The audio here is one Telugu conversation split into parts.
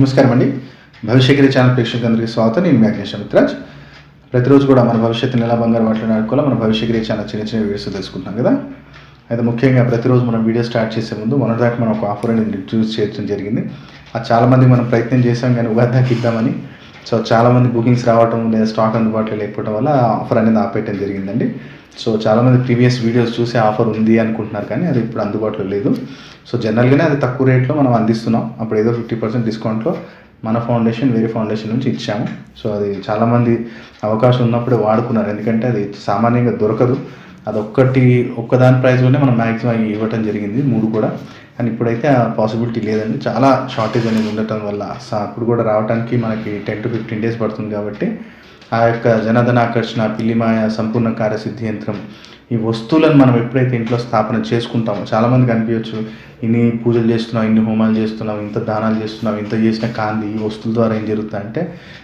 నమస్కారం అండి భవిష్యగిరి ఛానల్ ప్రేక్షకులందరికీ స్వాగతం. నేను మ్యాగ్నేష్ మిత్రాజ్ ప్రతిరోజు కూడా మన భవిష్యత్తుని ఎలా బంగారు మాట్లాడుకోవాలో మన భవిష్యగిరి ఛానల్ చిన్న చిన్న వీడియోస్ తెలుసుకుంటాం కదా? అయితే ముఖ్యంగా ప్రతిరోజు మనం వీడియో స్టార్ట్ చేసే ముందు మొన్నటిదాకా మనం ఒక ఆఫర్ అనేది ఇంట్రడ్యూస్ చేయడం జరిగింది. అది చాలామంది మనం ప్రయత్నం చేసాం కానీ ఉగాదాకి ఇద్దామని సో చాలామంది బుకింగ్స్ రావటం లేదా స్టాక్ అందుబాటులో లేకపోవడం వల్ల ఆఫర్ అనేది ఆపేయటం జరిగిందండి. సో చాలామంది ప్రీవియస్ వీడియోస్ చూసి ఆఫర్ ఉంది అనుకుంటున్నారు కానీ అది ఇప్పుడు అందుబాటులో లేదు. సో జనరల్గానే అది తక్కువ రేట్లో మనం అందిస్తున్నాం. అప్పుడు ఏదో ఫిఫ్టీ పర్సెంట్ డిస్కౌంట్లో మన ఫౌండేషన్ వేరే ఫౌండేషన్ నుంచి ఇచ్చాము. సో అది చాలామంది అవకాశం ఉన్నప్పుడే వాడుకున్నారు. ఎందుకంటే అది సామాన్యంగా దొరకదు. అదొక్కటి ఒక్కదాని ప్రైస్లోనే మనం మ్యాక్సిమం ఇవ్వటం జరిగింది. మూడు కూడా. కానీ ఇప్పుడైతే ఆ పాసిబిలిటీ లేదండి. చాలా షార్టేజ్ అనేది ఉండటం వల్ల. స- అప్పుడు కూడా రావడానికి మనకి టెన్ టు ఫిఫ్టీన్ డేస్ పడుతుంది కాబట్టి ఆ యొక్క జనధన ఆకర్షణ పిల్లిమాయ సంపూర్ణ కార్యసిద్ధి యంత్రం ఈ వస్తువులను మనం ఎప్పుడైతే ఇంట్లో స్థాపన చేసుకుంటామో చాలామందికి అనిపించవచ్చు ఇన్ని పూజలు చేస్తున్నాం ఇన్ని హోమాలు చేస్తున్నాం ఇంత దానాలు చేస్తున్నాం ఇంత చేసిన కాంతి ఈ వస్తువుల ద్వారా ఏం జరుగుతుంది అంటే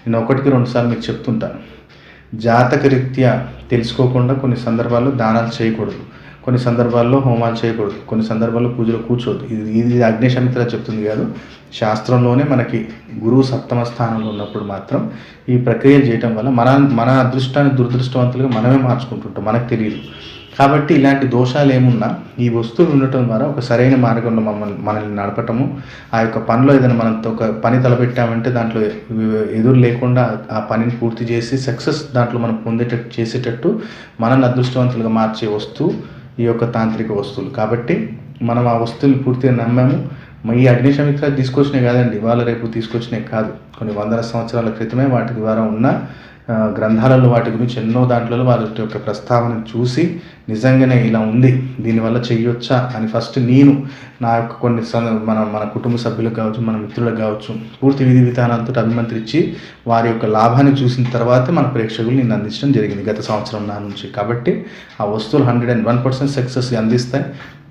నేను ఒకటికి రెండుసార్లు మీకు చెప్తుంటాను జాతక రీత్యా తెలుసుకోకుండా కొన్ని సందర్భాల్లో దానాలు చేయకూడదు. కొన్ని సందర్భాల్లో హోమాలు చేయకూడదు కొన్ని సందర్భాల్లో పూజలు కూర్చోవద్దు. ఇది ఇది అగ్నిశమిత్ర చెప్తుంది కాదు. శాస్త్రంలోనే మనకి గురువు సప్తమ స్థానంలో ఉన్నప్పుడు మాత్రం ఈ ప్రక్రియలు చేయటం వల్ల మన మన అదృష్టాన్ని దురదృష్టవంతులుగా మనమే మార్చుకుంటుంటాం మనకు తెలియదు. కాబట్టి ఇలాంటి దోషాలు ఏమున్నా ఈ వస్తువులు ఉండటం ద్వారా ఒక సరైన మార్గంలో మమ్మల్ని మనల్ని నడపటము ఆ యొక్క పనిలో ఏదైనా మనం ఒక పని తలపెట్టామంటే దాంట్లో ఎదురు లేకుండా ఆ పనిని పూర్తి చేసి సక్సెస్ దాంట్లో మనం పొందేటట్టు చేసేటట్టు మనల్ని అదృష్టవంతులుగా మార్చే వస్తువు ఈ యొక్క తాంత్రిక వస్తువులు. కాబట్టి మనం ఆ వస్తువులు పూర్తిగా నమ్మాము. ఈ అగ్నిశమిత్ర తీసుకొచ్చినాయి కాదండి. ఇవాళ రేపు తీసుకొచ్చినాయి కాదు. కొన్ని వందల సంవత్సరాల క్రితమే వాటి ద్వారా ఉన్న గ్రంథాలలో వాటి గురించి ఎన్నో దాంట్లో వారి యొక్క ప్రస్తావన చూసి నిజంగానే ఇలా ఉంది దీనివల్ల చెయ్యొచ్చా అని ఫస్ట్ నేను నా యొక్క కొన్ని మన మన కుటుంబ సభ్యులకు కావచ్చు మన మిత్రులకు కావచ్చు పూర్తి విధి విధానాలతో అభిమంత్రించి వారి యొక్క లాభాన్ని చూసిన తర్వాతే మన ప్రేక్షకులు నేను అందించడం జరిగింది గత సంవత్సరం నా నుంచి కాబట్టి ఆ వస్తువులు hundred and one percent success అందిస్తాయి.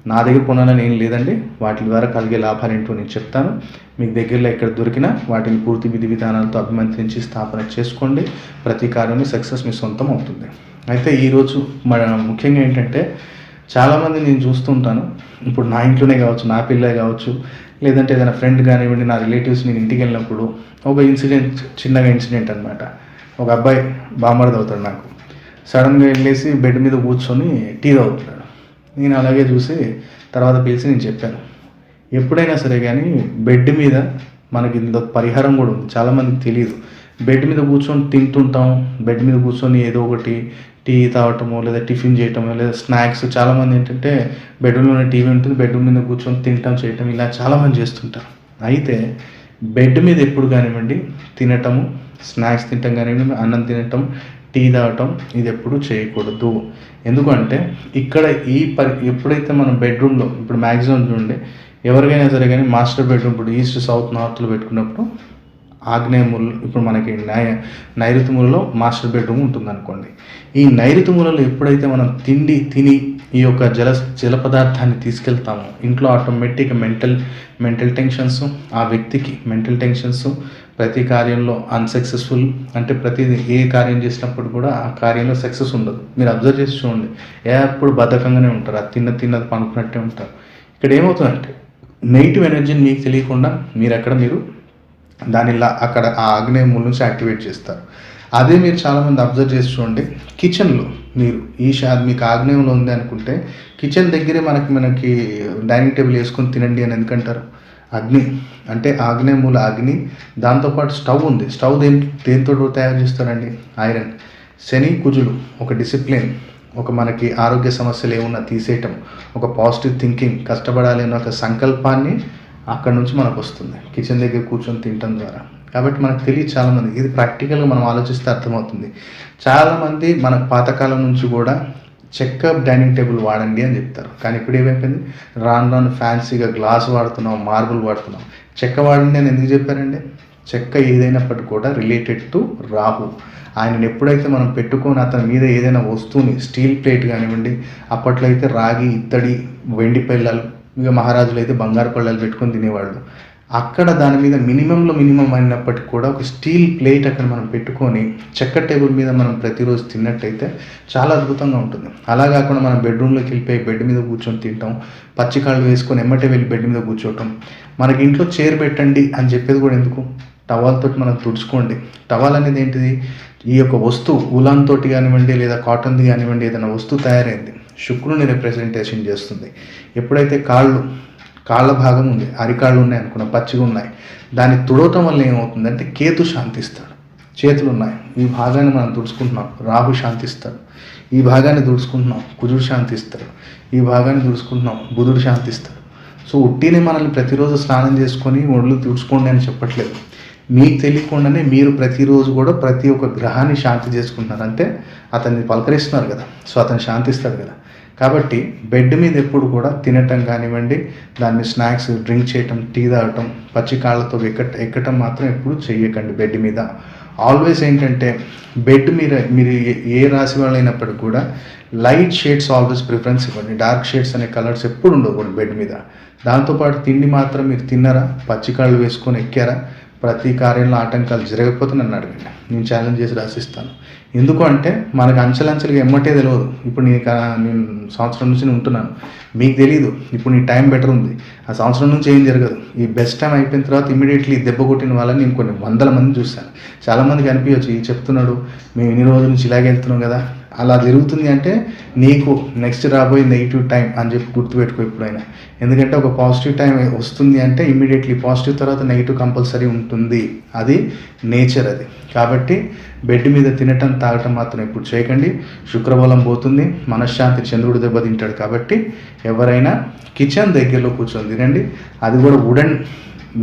నా దగ్గర కొనాలని ఏం లేదండి. వాటి ద్వారా కలిగే లాభాలు ఏంటో నేను చెప్తాను. మీకు దగ్గరలో ఎక్కడ దొరికినా వాటిని పూర్తి విధి విధానాలతో అభిమంత్రించి స్థాపన చేసుకోండి. ప్రతి కార్యము సక్సెస్ మీ సొంతం అవుతుంది. అయితే ఈరోజు మన ముఖ్యంగా ఏంటంటే చాలామంది నేను చూస్తుంటాను ఇప్పుడు నా ఇంట్లోనే కావచ్చు నా పిల్లే కావచ్చు లేదంటే ఏదైనా ఫ్రెండ్ కానివ్వండి నా రిలేటివ్స్ నేను ఇంటికి వెళ్ళినప్పుడు ఒక ఇన్సిడెంట్ చిన్నగా ఇన్సిడెంట్ అనమాట ఒక అబ్బాయి బామర్ది అవుతాడు నాకు. సడన్గా వెళ్ళేసి బెడ్ మీద కూర్చొని టీ తాగుతాడు నేను అలాగే చూసి తర్వాత పిలిచి నేను చెప్పాను. ఎప్పుడైనా సరే కానీ బెడ్ మీద మనకి ఇంత పరిహారం కూడా ఉంది. చాలామందికి తెలియదు బెడ్ మీద కూర్చొని తింటుంటాం. బెడ్ మీద కూర్చొని ఏదో ఒకటి టీ తాగటము లేదా టిఫిన్ చేయటము లేదా స్నాక్స్ చాలామంది ఏంటంటే బెడ్రూమ్లోనే టీవీ ఉంటుంది. బెడ్రూమ్ మీద కూర్చొని తినటం చేయటం ఇలా చాలామంది చేస్తుంటారు. అయితే బెడ్ మీద ఎప్పుడు కానివ్వండి తినటము స్నాక్స్ తినటం కానివ్వండి అన్నం తినటం టీ తాగటం ఇది ఎప్పుడు చేయకూడదు. ఎందుకంటే ఇక్కడ ఈ పరి ఎప్పుడైతే మనం బెడ్రూమ్లో ఇప్పుడు మ్యాక్సిమం చూడండి ఎవరికైనా సరే కానీ మాస్టర్ బెడ్రూమ్ ఇప్పుడు ఈస్ట్ సౌత్ నార్త్లో పెట్టుకున్నప్పుడు ఆగ్నేయ మూలలో ఇప్పుడు మనకి నై నైరుతి మూలలో మాస్టర్ బెడ్రూమ్ ఉంటుంది అనుకోండి ఈ నైరుతి మూలలో ఎప్పుడైతే మనం తిండి తిని ఈ యొక్క జల జల పదార్థాన్ని తీసుకెళ్తామో ఇంట్లో ఆటోమేటిక్ మెంటల్ మెంటల్ టెన్షన్స్ ఆ వ్యక్తికి మెంటల్ టెన్షన్స్ ప్రతి కార్యంలో అన్సక్సెస్ఫుల్ అంటే ప్రతి ఏ కార్యం చేసినప్పుడు కూడా ఆ కార్యంలో సక్సెస్ ఉండదు. మీరు అబ్జర్వ్ చేసి చూడండి. ఎప్పుడు బద్ధకంగానే ఉంటారు. అది తిన్న తిన్నది పనుకున్నట్టే ఉంటారు. ఇక్కడ ఏమవుతుందంటే నెగిటివ్ ఎనర్జీని మీకు తెలియకుండా మీరు అక్కడ మీరు దానిలా అక్కడ ఆ ఆగ్నేయ మూల నుంచి యాక్టివేట్ చేస్తారు. అదే మీరు చాలామంది అబ్జర్వ్ చేసి చూడండి. కిచెన్లో మీరు ఈ షాద్ మీకు ఆగ్నేయంలో ఉంది అనుకుంటే కిచెన్ దగ్గరే మనకి మనకి డైనింగ్ టేబుల్ వేసుకొని తినండి అని ఎందుకంటారు? అగ్ని. అంటే ఆగ్నేయ మూల అగ్ని. దాంతోపాటు స్టవ్ ఉంది. స్టవ్ దేని దేంతో తయారు చేస్తారండి? ఐరన్. శని కుజులు. ఒక డిసిప్లిన్. ఒక మనకి ఆరోగ్య సమస్యలు ఏమున్నా తీసేయటం. ఒక పాజిటివ్ థింకింగ్ కష్టపడాలి అనే ఒక సంకల్పాన్ని అక్కడ నుంచి మనకు వస్తుంది. కిచెన్ దగ్గర కూర్చొని తినటం ద్వారా. కాబట్టి మనకు తెలియదు చాలామంది ఇది ప్రాక్టికల్గా మనం ఆలోచిస్తే అర్థమవుతుంది. చాలామంది మన పాతకాలం నుంచి కూడా చెక్క డైనింగ్ టేబుల్ వాడండి అని చెప్తారు. కానీ ఇప్పుడు ఏమైపోయింది? రాను రాను ఫ్యాన్సీగా గ్లాస్ వాడుతున్నాం మార్బుల్ వాడుతున్నాం. చెక్క వాడండి అని ఎందుకు చెప్పారండి? చెక్క ఏదైనప్పటికీ కూడా రిలేటెడ్ టు రాహు. ఆయనను ఎప్పుడైతే మనం పెట్టుకొని అతని మీద ఏదైనా వస్తువుని స్టీల్ ప్లేట్ కానివ్వండి అప్పట్లో అయితే రాగి ఇత్తడి వెండి పిల్లలు ఇక మహారాజులు అయితే బంగారు పళ్ళాలు పెట్టుకొని తినేవాళ్ళు. అక్కడ దాని మీద మినిమంలో మినిమం అయినప్పటికీ కూడా ఒక స్టీల్ ప్లేట్ అక్కడ మనం పెట్టుకొని చెక్క టేబుల్ మీద మనం ప్రతిరోజు తిన్నట్టయితే చాలా అద్భుతంగా ఉంటుంది. అలా కాకుండా మనం బెడ్రూమ్లోకి వెళ్ళిపోయి బెడ్ మీద కూర్చొని తింటాం. పచ్చికాళ్ళు వేసుకొని ఎమ్మటే వెళ్ళి బెడ్ మీద కూర్చోవటం. మనకి ఇంట్లో చైర్ పెట్టండి అని చెప్పేది కూడా ఎందుకు? టవాల్తో మనం తుడుచుకోండి. టవాల్ అనేది ఏంటిది? ఈ యొక్క వస్తువు ఉలాన్ తోటి కానివ్వండి లేదా కాటన్ది కానివ్వండి ఏదైనా వస్తువు తయారైంది. శుక్రుని రిప్రజెంటేషన్ చేస్తుంది. ఎప్పుడైతే కాళ్ళు కాళ్ళ భాగం ఉంది అరికాళ్ళు ఉన్నాయి అనుకున్న పచ్చిగా ఉన్నాయి. దాన్ని తుడవటం వల్ల ఏమవుతుందంటే కేతు శాంతిస్తాడు. చేతులు ఉన్నాయి. ఈ భాగాన్ని మనం తుడుచుకుంటున్నాం. రాహు శాంతిస్తాడు. ఈ భాగాన్ని తుడుచుకుంటున్నాం. కుజుడు శాంతిస్తాడు. ఈ భాగాన్ని తుడుచుకుంటున్నాం. బుధుడు శాంతిస్తాడు. సో ఉట్టిని మనల్ని ప్రతిరోజు స్నానం చేసుకొని ఒళ్ళు తుడుచుకోండి అని చెప్పట్లేదు. మీకు తెలియకుండానే మీరు ప్రతిరోజు కూడా ప్రతి ఒక్క గ్రహాన్ని శాంతి చేసుకుంటున్నారు. అంటే అతన్ని పలకరిస్తున్నారు కదా. సో అతను శాంతిస్తాడు కదా. కాబట్టి బెడ్ మీద ఎప్పుడు కూడా తినటం కానివ్వండి దాన్ని స్నాక్స్ డ్రింక్ చేయటం టీ తాగటం పచ్చి కాళ్ళతో ఎక్కటం మాత్రం ఎప్పుడు చెయ్యకండి బెడ్ మీద. ఆల్వేస్ ఏంటంటే బెడ్ మీద మీరు ఏ- ఏ రాశి వాళ్ళైనప్పటికీ కూడా లైట్ షేడ్స్ ఆల్వేస్ ప్రిఫరెన్స్ ఇవ్వండి. డార్క్ షేడ్స్ అనే కలర్స్ ఎప్పుడు ఉండకూడదు బెడ్ మీద. దాంతోపాటు తిండి మాత్రం మీరు తిన్నారా? పచ్చికాళ్ళు వేసుకొని ఎక్కారా? ప్రతి కార్యంలో ఆటంకాలు జరగకపోతే నన్ను అడగండి. నేను ఛాలెంజ్ చేసి రాసిస్తాను. ఎందుకు అంటే మనకు అంచెలంచెలుగా ఎమ్మటే తెలియదు ఇప్పుడు నేను కా- నేను సంవత్సరం నుంచి నేను ఉంటున్నాను. మీకు తెలియదు ఇప్పుడు నీ టైం బెటర్ ఉంది. ఆ సంవత్సరం నుంచి ఏం జరగదు. ఈ బెస్ట్ టైం అయిపోయిన తర్వాత ఇమీడియట్లీ దెబ్బ కొట్టిన వాళ్ళని నేను కొన్ని వందల మంది చూశాను. చాలామందికి అనిపించచ్చు ఈ చెప్తున్నాడు మేము ఇన్ని రోజుల నుంచి ఇలాగే వెళ్తున్నాం కదా. అలా జరుగుతుంది అంటే నీకు నెక్స్ట్ రాబోయే నెగిటివ్ టైం అని చెప్పి గుర్తుపెట్టుకో ఎప్పుడైనా ఎందుకంటే ఒక పాజిటివ్ టైం వస్తుంది అంటే ఇమ్మీడియట్లీ పాజిటివ్ తర్వాత నెగిటివ్ కంపల్సరీ ఉంటుంది. అది నేచర్ అది. కాబట్టి బెడ్ మీద తినటం తాగటం మాత్రం ఎప్పుడు చేయకండి. శుక్రబలం పోతుంది మనశ్శాంతి చంద్రుడు దెబ్బతింటాడు కాబట్టి ఎవరైనా కిచెన్ దగ్గరలో కూర్చొని తినండి. అది కూడా వుడెన్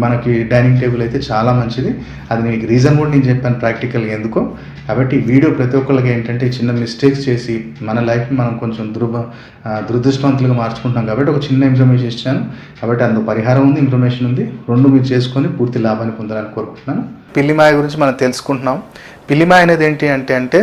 మనకి డైనింగ్ టేబుల్ అయితే చాలా మంచిది. అది మీకు రీజన్ కూడా నేను చెప్పాను ప్రాక్టికల్గా ఎందుకో. కాబట్టి ఈ వీడియో ప్రతి ఒక్కరికి ఏంటంటే చిన్న మిస్టేక్స్ చేసి మన లైఫ్ని మనం కొంచెం దుర్భ దురదృష్టవంతులుగా మార్చుకుంటాం కాబట్టి ఒక చిన్న ఇన్ఫర్మేషన్ ఇచ్చాను. కాబట్టి అందులో పరిహారం ఉంది ఇన్ఫర్మేషన్ ఉంది. రెండు మీరు చేసుకొని పూర్తి లాభాన్ని పొందాలని కోరుకుంటున్నాను. పిల్లిమాయ గురించి మనం తెలుసుకుంటున్నాం. పిల్లిమాయ అనేది ఏంటి అంటే అంటే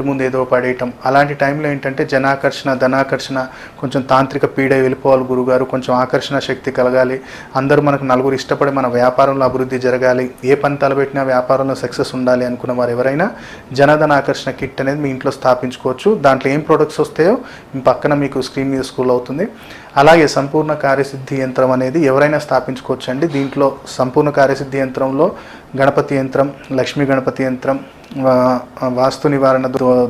ఇంటి ముందు ఏదో పడేయటం. అలాంటి టైంలో ఏంటంటే జనాకర్షణ ధనాకర్షణ కొంచెం తాంత్రిక పీడ వెళ్ళిపోవాలి గురుగారు కొంచెం ఆకర్షణ శక్తి కలగాలి. అందరూ మనకు నలుగురు ఇష్టపడి మన వ్యాపారంలో అభివృద్ధి జరగాలి. ఏ పని తలబెట్టినా వ్యాపారంలో సక్సెస్ ఉండాలి అనుకున్న వారు ఎవరైనా జనధన ఆకర్షణ కిట్ అనేది మీ ఇంట్లో స్థాపించుకోవచ్చు. దాంట్లో ఏం ప్రొడక్ట్స్ వస్తాయో పక్కన మీకు స్క్రీన్ మీద స్కూల్ అవుతుంది. అలాగే సంపూర్ణ కార్యసిద్ధి యంత్రం అనేది ఎవరైనా స్థాపించుకోవచ్చు అండి దీంట్లో సంపూర్ణ కార్యసిద్ధి యంత్రంలో గణపతి యంత్రం లక్ష్మీ గణపతి యంత్రం వాస్తు నివారణ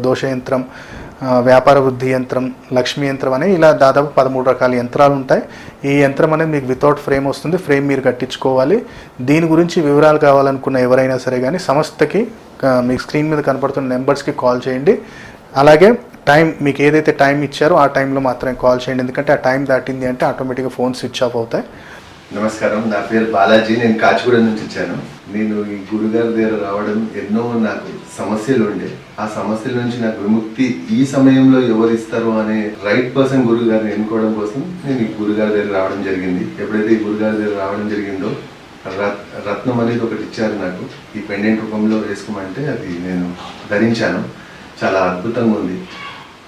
దోష యంత్రం వ్యాపార వృద్ధి యంత్రం లక్ష్మీ యంత్రం అని ఇలా దాదాపు పదమూడు రకాల యంత్రాలు ఉంటాయి. ఈ యంత్రం అనేది మీకు వితౌట్ ఫ్రేమ్ వస్తుంది. ఫ్రేమ్ మీరు కట్టించుకోవాలి. దీని గురించి వివరాలు కావాలనుకున్న ఎవరైనా సరే కానీ సంస్థకి మీకు స్క్రీన్ మీద కనపడుతున్న నెంబర్స్కి కాల్ చేయండి. అలాగే టైం మీకు ఏదైతే టైం ఇచ్చారో ఆ టైంలో మాత్రమే కాల్ చేయండి. ఎందుకంటే ఆ టైం దాటింది అంటే ఆటోమేటిక్గా ఫోన్ స్విచ్ ఆఫ్ అవుతాయి. నమస్కారం. నా పేరు బాలాజీ. నేను కాచిగూడ నుంచి వచ్చాను. నేను ఈ గురుగారి దగ్గర రావడం ఎన్నో నాకు సమస్యలు ఉండే. ఆ సమస్యల నుంచి నాకు విముక్తి ఈ సమయంలో ఎవరు ఇస్తారు అనే రైట్ పర్సన్ గురుగారిని ఎన్నుకోవడం కోసం నేను ఈ గురుగారి దగ్గర రావడం జరిగింది. ఎప్పుడైతే ఈ గురుగారి దగ్గర రావడం జరిగిందో రత్- రత్నం అనేది ఒకటి ఇచ్చారు నాకు. ఈ పెండెంట్ రూపంలో వేసుకోమంటే అది నేను ధరించాను. చాలా అద్భుతంగా ఉంది.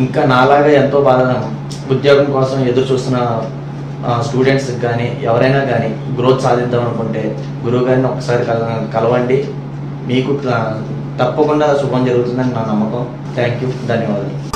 ఇంకా నాలాగా ఎంతో బాధ ఉద్యోగం కోసం ఎదురు చూస్తున్న స్టూడెంట్స్కి కానీ ఎవరైనా కానీ గ్రోత్ సాధిద్దాం అనుకుంటే గురువు గారిని ఒకసారి కల కలవండి. మీకు తప్పకుండా శుభం జరుగుతుందని నా నమ్మకం. థ్యాంక్ యూ ధన్యవాదాలు.